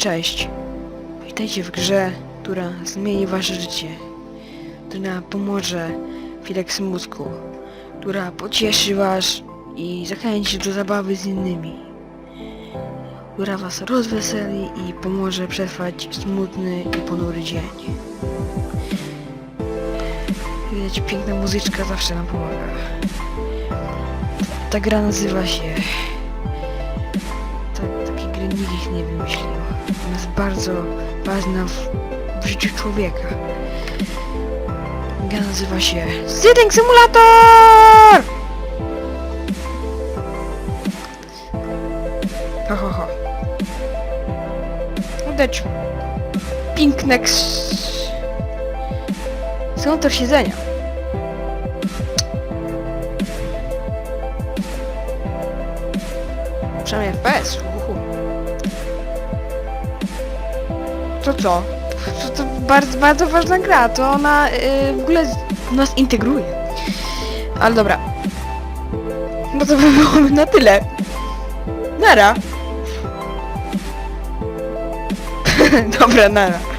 Cześć. Witajcie w grze, która zmieni wasze życie. Która pomoże w chwilach smutku. Która pocieszy was i zachęci do zabawy z innymi. Która was rozweseli i pomoże przetrwać smutny i ponury dzień. Widać, piękna muzyczka zawsze nam pomaga. Ta gra nazywa się tak, takie gry nikt ich nie wymyślił. Ona jest bardzo ważna w, w życiu człowieka. Gra nazywa się Sitting Simulator! Ho, ho, ho. Udać piękne Symulator siedzenia. Przynajmniej FPS. Uhu. To co? To, to bardzo, bardzo ważna gra, to ona yy, w ogóle nas integruje. Ale dobra. No to by byłoby na tyle. Nara. dobra, nara.